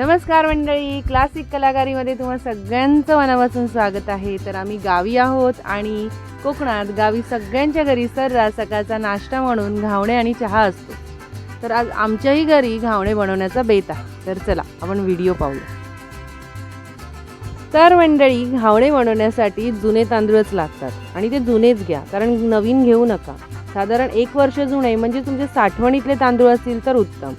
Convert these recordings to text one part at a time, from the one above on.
नमस्कार मंडळी क्लासिक कलाकारीमध्ये तुम्हाला सगळ्यांचं मनापासून स्वागत आहे. तर आम्ही गावी आहोत आणि कोकणात गावी सगळ्यांच्या घरी सर्रास सकाळचा नाश्ता म्हणून घावणे आणि चहा असतो. तर आज आमच्याही घरी घावणे बनवण्याचा बेत आहे. तर चला आपण व्हिडिओ पाहूया. तर मंडळी घावणे बनवण्यासाठी जुने तांदूळच लागतात आणि ते जुनेच घ्या कारण नवीन घेऊ नका. साधारण एक वर्ष जुने म्हणजे तुमचे साठवणीतले तांदूळ असतील तर उत्तम.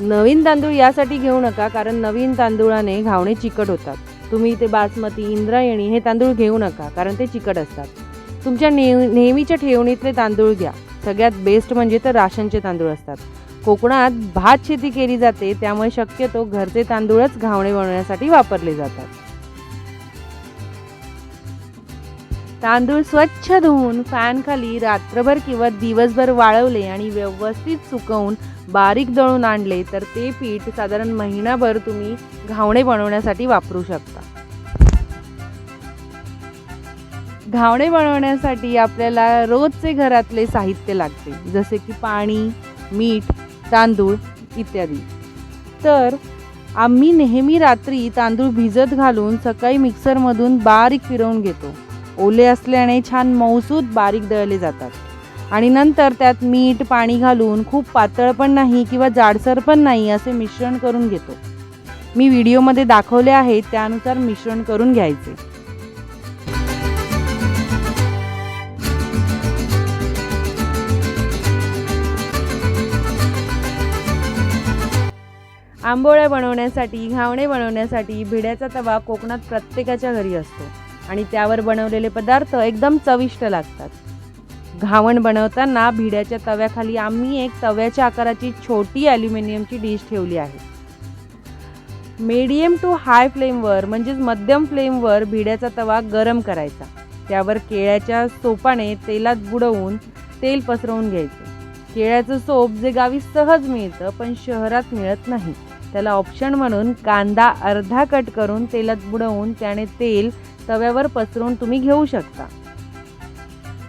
नवीन तांदूळ यासाठी घेऊ नका कारण नवीन तांदूळाने घावणे चिकट होतात. तुम्ही ते बासमती इंद्रायणी हे तांदूळ घेऊ नका कारण ते चिकट असतात. तुमच्या नेहमीच्या ठेवणीतले तांदूळ घ्या. सगळ्यात बेस्ट म्हणजे तर राशनचे तांदूळ असतात. कोकणात भात शेती केली जाते त्यामुळे शक्यतो घरचे तांदूळच घावणे बनवण्यासाठी वापरले जातात. तांदूळ स्वच्छ धुवून फॅनखाली रात्रभर किंवा दिवसभर वाळवले आणि व्यवस्थित सुकवून बारीक दळून आणले तर ते पीठ साधारण महिनाभर तुम्ही घावणे बनवण्यासाठी वापरू शकता. घावणे बनवण्यासाठी आपल्याला रोजचे घरातले साहित्य लागते जसे की पाणी मीठ तांदूळ इत्यादी. तर आम्ही नेहमी रात्री तांदूळ भिजत घालून सकाळी मिक्सरमधून बारीक फिरवून घेतो. ओले असल्याने छान मऊसूद बारीक दळले जातात. आणि नंतर त्यात मीठ पाणी घालून खूप पातळ पण नाही किंवा जाडसर पण नाही असे मिश्रण करून घेतो. मी व्हिडिओमध्ये दाखवले आहे त्यानुसार मिश्रण करून घ्यायचे. आंबोळ्या बनवण्यासाठी घावणे बनवण्यासाठी भिड्याचा तवा कोकणात प्रत्येकाच्या घरी असतो. आणि त्यावर बनवलेले पदार्थ एकदम चविष्ट लागतात. घावण बनवताना भिड्याच्या तव्याखाली आम्ही एक तव्याच्या आकाराची छोटी ॲल्युमिनियमची डिश ठेवली आहे. मीडियम टू हाय फ्लेमवर म्हणजेच मध्यम फ्लेमवर भिड्याचा तवा गरम करायचा. त्यावर केळ्याच्या सोपाने तेलात बुडवून तेल पसरवून घ्यायचे. केळ्याचं सोप जे गावी सहज मिळतं पण शहरात मिळत नाही. त्याला ऑप्शन म्हणून कांदा अर्धा कट करून तेलात बुडवून त्याने तेल तव्यावर पसरवून तुम्ही घेऊ शकता.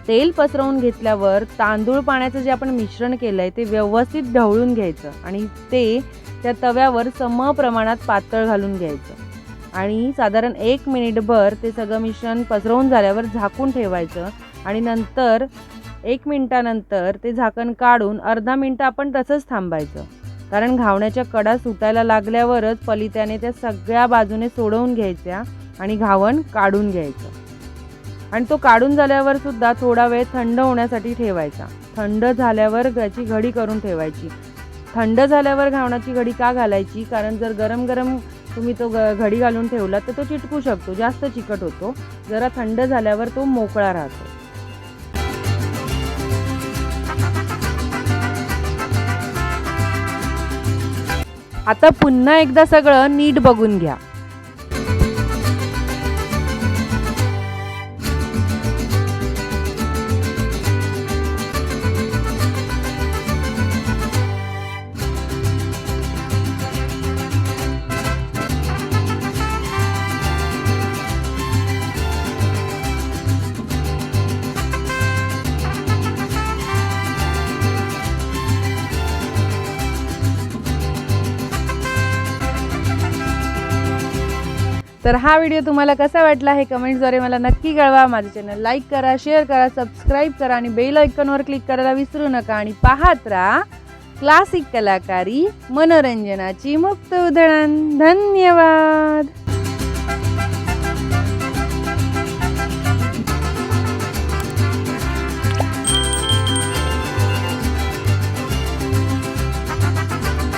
तेल पसरवून घेतल्यावर तांदूळ पाण्याचं जे आपण मिश्रण केलं आहे ते व्यवस्थित ढवळून घ्यायचं आणि ते त्या तव्यावर सम प्रमाणात पातळ घालून घ्यायचं. आणि साधारण एक मिनिटभर ते सगळं मिश्रण पसरवून झाल्यावर झाकून ठेवायचं आणि नंतर एक मिनटानंतर ते झाकण काढून अर्धा मिनटं आपण तसंच थांबायचं. कारण घावण्याच्या कडा सुटायला लागल्यावरच पलित्याने त्या सगळ्या बाजूने सोडवून घ्यायच्या आणि घावण काढून घ्यायचं. आणि तो काढून झाल्यावर सुद्धा थोडा वेळ थंड होण्यासाठी ठेवायचा. थंड झाल्यावर त्याची घडी करून ठेवायची. थंड झाल्यावर घावणाची घडी का घालायची? कारण जर गरम गरम तुम्ही तो ग घडी घालून ठेवला तर तो चिटकू शकतो. जास्त चिकट होतो. जरा थंड झाल्यावर तो मोकळा राहतो. आता पुन्हा एकदा सगळं नीट बघून घ्या. तर हा व्हिडिओ तुम्हाला कसा वाटला हे कमेंट्सद्वारे मला नक्की कळवा. माझं चॅनल लाईक करा शेअर करा सबस्क्राईब करा आणि बेल आयकॉनवर क्लिक करायला विसरू नका. आणि पाहत राहा क्लासिक कलाकारी मनोरंजनाची मुक्त उधळण. धन्यवाद.